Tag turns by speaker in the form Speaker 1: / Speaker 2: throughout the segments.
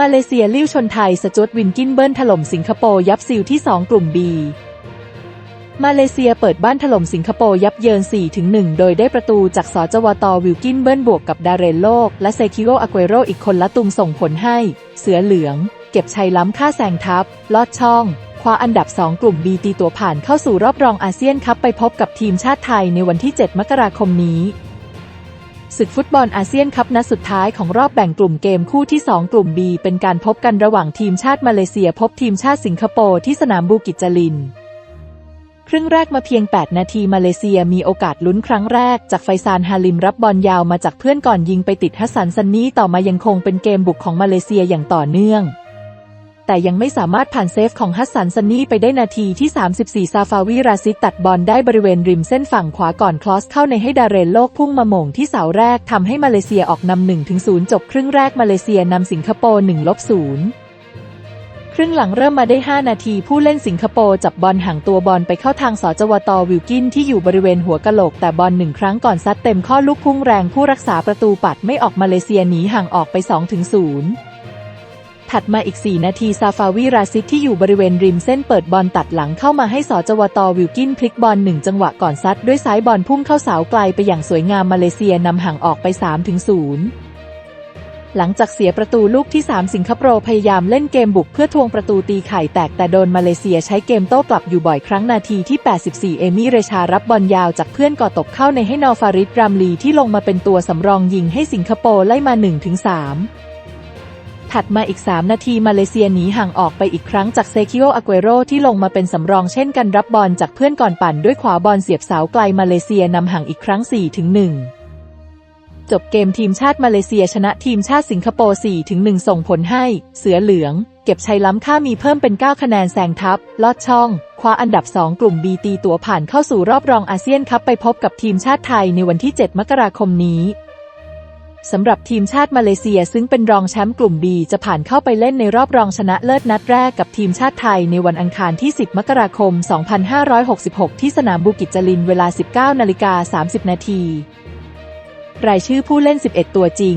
Speaker 1: มาเลเซียลิ้วชนไทย สจวตวินกินเบิ้ลถล่มสิงคโปร์ยับซิลที่ 2 กลุ่ม B มาเลเซียเปิดบ้านถล่มสิงคโปร์ยับเยิน 4-1 โดยได้ประตูจากสจวตวิลกินเบิ้ลบวกกับดาเรนโลก และเซคิโออาเกโรอีกคนละตุงส่งผลให้ เสือเหลือง เก็บชัยล้ำค่าแซงทัพลอดช่องคว้าอันดับ 2 กลุ่ม B ตีตัวผ่านเข้าสู่รอบรองอาเซียนคัพไปพบกับทีมชาติไทยในวันที่ 7 มกราคมนี้ ศึกฟุตบอลอาเซียนคัพนัดสุดท้ายของรอบแบ่งกลุ่มเกมคู่ที่ 2 กลุ่ม B เป็นการพบกันระหว่างทีมชาติมาเลเซียพบทีมชาติสิงคโปร์ที่สนามบูกิจจลิน ครึ่งแรกมาเพียง 8 นาทีมาเลเซียมีโอกาสลุ้นครั้งแรก จากไฟซานฮาลิมรับบอลยาวมาจากเพื่อนก่อนยิงไปติดฮัสซันซันนี่ต่อมายังคงเป็นเกมบุกของมาเลเซียอย่างต่อเนื่อง แต่ยังไม่สามารถผ่านเซฟของฮัสซันซันนี่ไปได้นาทีที่ 34 ซาฟาวีราซิกตัดบอลได้บริเวณริมเส้นฝั่งขวาก่อนคลอสเข้าในให้ดาเรนโลกพุ่งมาโหม่งที่เสาแรกทำให้มาเลเซียออกนำ1ถึง0จบครึ่งแรกมาเลเซียนำสิงคโปร์1ลบ0ครึ่งหลังเริ่มมาได้ 5 นาทีผู้เล่นสิงคโปร์จับบอลห่างตัวบอลไปเข้าทางสจวตวิลกินที่อยู่บริเวณหัวกะโหลกแต่บอลหนึ่งครั้งก่อนซัดเต็มข้อลูกพุ่งแรงผู้รักษาประตูปัดไม่ออกมาเลเซียหนีห่างออกไป 2 ถัดมาอีก 4 นาทีซาฟาวีราซิกที่อยู่บริเวณริมเส้นเปิดบอลตัดหลังเข้ามาให้สจวตวิลกินพลิกบอลหนึ่งจังหวะก่อนซัดด้วยซ้ายบอลพุ่งเข้าเสาไกลไปอย่างสวยงามมาเลเซียนำห่างออกไป3ถึง0หลังจากเสียประตูลูกที่ 3 สิงคโปร์พยายามเล่นเกมบุกเพื่อทวงประตูตีไข่แตกแต่โดนมาเลเซียใช้เกมโต้กลับอยู่บ่อยครั้งนาทีที่ 84 เอมิเรชารับบอลยาวจากเพื่อนก่อตกเข้าในให้นอฟาริดรามลีที่ลงมาเป็นตัวสำรองยิงให้สิงคโปร์ไล่มา 1-3 ถัดมาอีก 3 นาทีมาเลเซียหนีห่างออกไปอีกครั้งจากเซคิโออาเกโรที่ลงมาเป็นสำรองเช่นกันรับบอลจากเพื่อนก่อนปั่นด้วยขวาบอลเสียบเสาไกลมาเลเซียนำห่างอีกครั้ง4-1จบเกมทีมชาติมาเลเซียชนะทีมชาติสิงคโปร์4-1ส่งผลให้ เสือเหลือง เก็บชัยล้ำค่ามีเพิ่มเป็น 9 คะแนนแซงทัพลอดช่อง คว้าอันดับ 2 กลุ่ม B ตีตัวผ่านเข้าสู่รอบรองอาเซียนคัพไปพบกับทีมชาติไทยในวันที่ 7 มกราคมนี้ สำหรับทีมชาติมาเลเซียซึ่งเป็นรองแชมป์กลุ่ม B จะผ่านเข้าไปเล่นในรอบรองชนะเลิศนัดแรกกับทีมชาติไทยในวันอังคารที่ 10 มกราคม 2566 ที่สนามบูกิจจลินเวลา 19นาฬิกา30 นาที รายชื่อผู้เล่น 11 ตัวจริง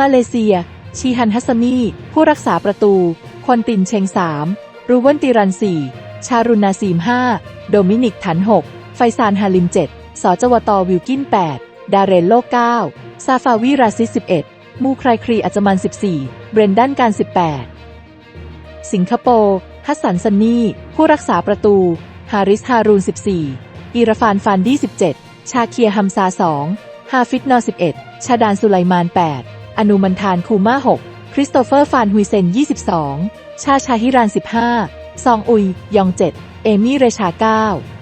Speaker 1: มาเลเซีย ชีฮันฮัสมีผู้รักษาประตู ควนตินเชง 3 รูเวนติรัน 4 ชารุนาซีม 5 โดมินิกถัน6 ไฟซานฮาลิม 7 สจวตวิลกิน 8 ดาเรนโลก9 ซาฟาวีราซิส11 มูใครครีอัจมัน 14 เบรนดันการ 18 สิงคโปร์ฮัสสันซันนี่ ผู้รักษาประตู ฮาริสฮารูน 14 อีราฟานฟานดี้ 17 ชาเคียฮัมซา 2 ฮาฟิตนอ 11 ชาดานสุไลมาน 8 อนุมันทานคูมา 6 คริสโตเฟอร์ฟานฮุยเซน 22 ชาชาฮิราน 15 ซองอุย ยอง 7 เอมี่เรชา 9